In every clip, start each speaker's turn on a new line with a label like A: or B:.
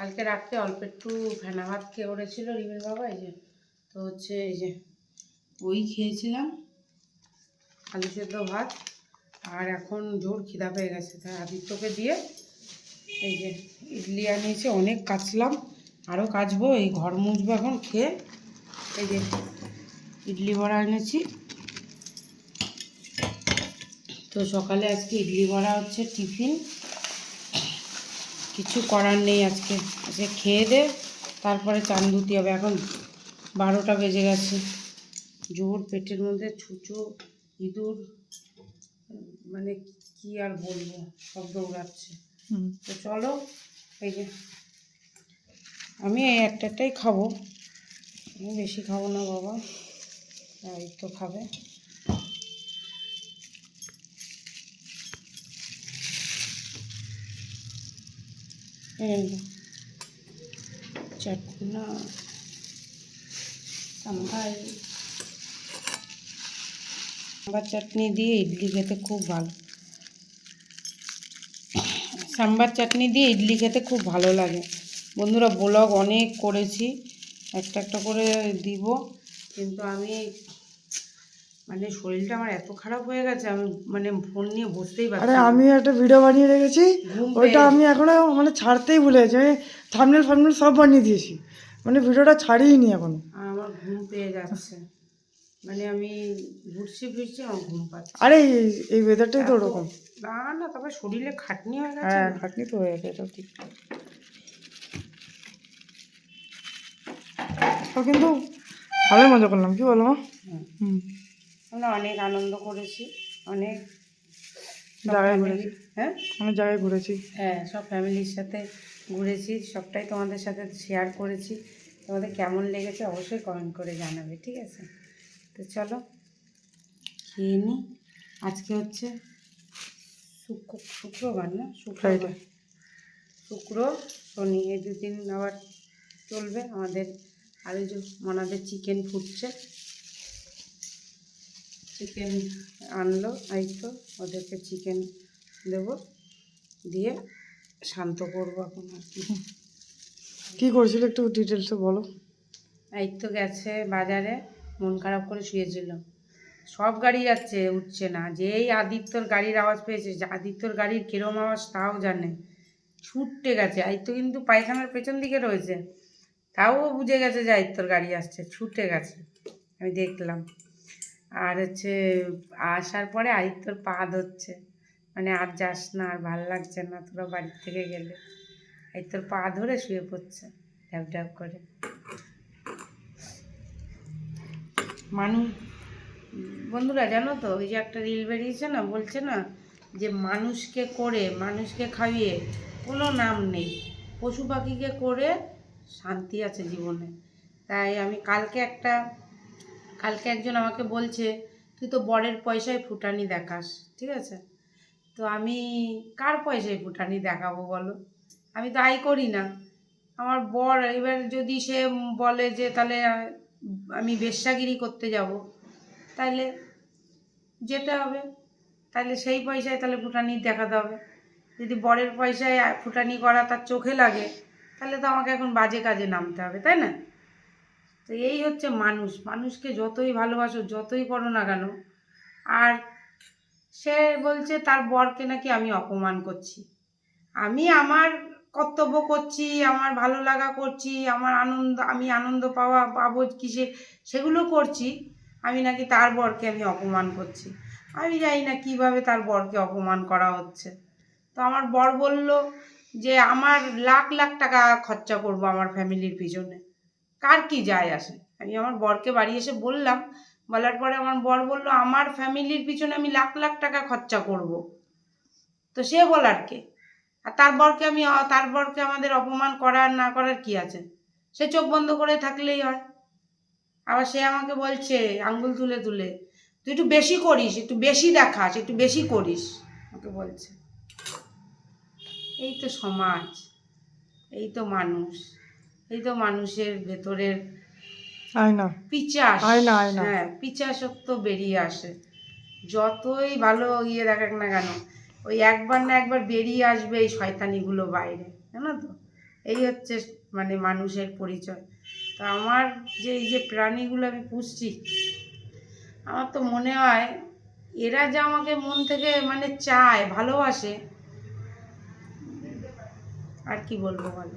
A: কালকে রাত্রে অল্প একটু ফেনা ভাত খেয়ে ওড়েছিল রিমের বাবা, এই যে, তো হচ্ছে এই যে ওই খেয়েছিলাম, আলু সেদ্ধ ভাত, আর এখন জোর খিদা পেয়ে গেছে, তাই আদিত্যকে দিয়ে এই যে ইডলি আনিয়েছে, অনেক কাচলাম আরও কাচবো, এই ঘর মুছবো এখন খেয়ে, এই যে ইডলি বড়া এনেছি। তো সকালে আজকে ইডলি বড়া হচ্ছে টিফিন কিছু করার নেই আজকে। আজকে খেয়ে দে তারপরে চান ধুতে হবে। এখন বারোটা বেজে গেছে। জোর পেটের মধ্যে ছুঁচো ইঁদুর মানে কি আর বলব সব দৌড়াচ্ছে। তো চলো এই যে আমি এই একটা একটাই খাব। আমি বেশি খাব না বাবা এই তো খাবে। এই। চটনা। সাম্বার সাম্বার চাটনি দিয়ে ইডলি খেতে খুব ভালো। সাম্বার চাটনি দিয়ে ইডলি খেতে খুব ভালো লাগে। বন্ধুরা, ব্লগ অনেক করেছি। একটা একটা করে দিব। কিন্তু আমি মানে শরীরটা আমার এত খারাপ হয়ে গেছে আমি মানে ফোন নিয়ে বসতেই পারছি
B: আরে আমি একটা ভিডিও বানিয়ে রেখেছি ওইটা আমি এখনও মানে ছাড়তেই ভুলে গেছি আমি থামনেল ফামনেল সব বানিয়ে দিয়েছি মানে ভিডিওটা ছাড়িই নি
A: এখনও। আমার ঘুম পেয়ে যাচ্ছে। মানে আমি ঘুরছি ফিরছি আমার ঘুম পাচ্ছে।
B: আরে এই- ওয়েদারটাই তো ওরকম।
A: না না তবে শরীরে খাটনি হয়ে গেছে।
B: হ্যাঁ খাটনি তো হয়ে গেছে এটাও ঠিক। কিন্তু ভালোই মজা করলাম কি বলো মা?
A: হুম। আমরা অনেক আনন্দ করেছি অনেক
B: জায়গায় ঘুরেছি।
A: হ্যাঁ?
B: অনেক জায়গায় ঘুরেছি।
A: হ্যাঁ সব ফ্যামিলির সাথে ঘুরেছি সবটাই তোমাদের সাথে শেয়ার করেছি। তোমাদের কেমন লেগেছে অবশ্যই কমেন্ট করে জানাবে ঠিক আছে? তো চলো খেয়ে নিই আজকে হচ্ছে শুক্র শুক্রবার না? শুক্রবার। শুক্র শনি এই দুদিন আবার চলবে। আমাদের আর যে মনাদের চিকেন ফুটছে। চিকেন আনলো এই তো ওদেরকে চিকেন দেবো দিয়ে শান্ত করব এখন আর কি।
B: কি করছিল একটু ডিটেলসে বলো।
A: এই তো গেছে বাজারে মন খারাপ করে শুয়েছিল। সব গাড়ি যাচ্ছে উঠছে না। যেই আদিত্যর গাড়ির আওয়াজ পেয়েছে আদিত্যর গাড়ির কিরম আওয়াজ তাও জানে। ছুটতে গেছে আদিত্য কিন্তু পায়খানার পেছন দিকে রয়েছে। তাও বুঝে গেছে যে আদিত্যর গাড়ি আসছে ছুটে গেছে। আমি দেখলাম। আর হচ্ছে আসার পরে আদিত্যর পা ধরছে। মানে আর যাস না, আর ভালো লাগছে না তোরা বাড়ির থেকে গেলে। আদিত্যর পা ধরে শুয়ে পড়ছে ড্যাব ড্যাব করে। মানুষ বন্ধুরা জানো তো, ওই যে একটা রিল বেরিয়েছে না, বলছে না যে মানুষকে করে, মানুষকে খাইয়ে কোনো নাম নেই। পশু পাখিকে করে শান্তি আছে জীবনে। তাই আমি কালকে একটা কালকে একজন আমাকে বলছে, তুই তো বরের পয়সায় ফুটানি দেখাস। ঠিক আছে? তো আমি কার পয়সায় ফুটানি দেখাবো বলো? আমি তো আয় করি না। আমার বর এবার যদি সে বলে যে, তাহলে আমি বেশ্যাগিরি করতে যাব। তাহলে যেতে হবে। তাহলে সেই পয়সায় তাহলে ফুটানি দেখাতে হবে। যদি বরের পয়সায় ফুটানি করা তার চোখে লাগে, তাহলে তো আমাকে এখন বাজে কাজে নামতে হবে, তাই না? তো এই হচ্ছে মানুষ। মানুষকে যতই ভালোবাসো, যতই করো না কেন, আর সে বলছে, তার বরকে নাকি আমি অপমান করছি। আমি আমার কর্তব্য করছি, আমার ভালো লাগা করছি, আমার আনন্দ, আমি আনন্দ পাওয়া, পাবো কিসে, সেগুলো করছি। আমি নাকি তার বরকে আমি অপমান করছি। আমি জানি না কীভাবে তার বরকে অপমান করা হচ্ছে। তো আমার বর বলল যে, আমার লাখ লাখ টাকা খরচা করব আমার ফ্যামিলির পিছনে। কার কি যায় আসে? আমি আমার বরকে বাড়ি এসে বললাম, বলার পরে আমার বর বলল, আমার ফ্যামিলির পিছনে আমি লাখ লাখ টাকা খরচা করব। তো সে বলার কে। আর তার বরকে আমি, তার বরকে আমাদের অপমান করার, না করার কি আছে? সে চোখ বন্ধ করে থাকলেই হয়। আবার সে আমাকে বলছে, আঙ্গুল তুলে তুলে, তুই একটু বেশি করিস, একটু বেশি দেখাস, একটু বেশি করিস। আমাকে বলছে। এই তো সমাজ, এই তো মানুষ। এই তো মানুষের ভেতরের পিচাস।
B: আয়না, আয়না।
A: হ্যাঁ পিচাসত্ব বেরিয়ে আসে। যতই ভালো ইয়ে দেখাক না কেন ওই একবার না একবার বেরিয়ে আসবে এই শয়তানিগুলো বাইরে জানো তো? এই হচ্ছে মানে মানুষের পরিচয়। তা আমার যে এই যে প্রাণীগুলো আমি পুষছি আমার তো মনে হয় এরা যে আমাকে মন থেকে মানে চায় ভালোবাসে আর কি বলব বলো?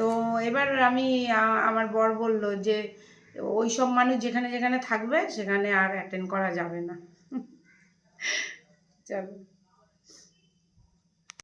A: তো এবার আমি আমার বর বলল যে, ওই সব মানুষ যেখানে যেখানে থাকবে, সেখানে আর অ্যাটেন্ড করা যাবে না। চলো।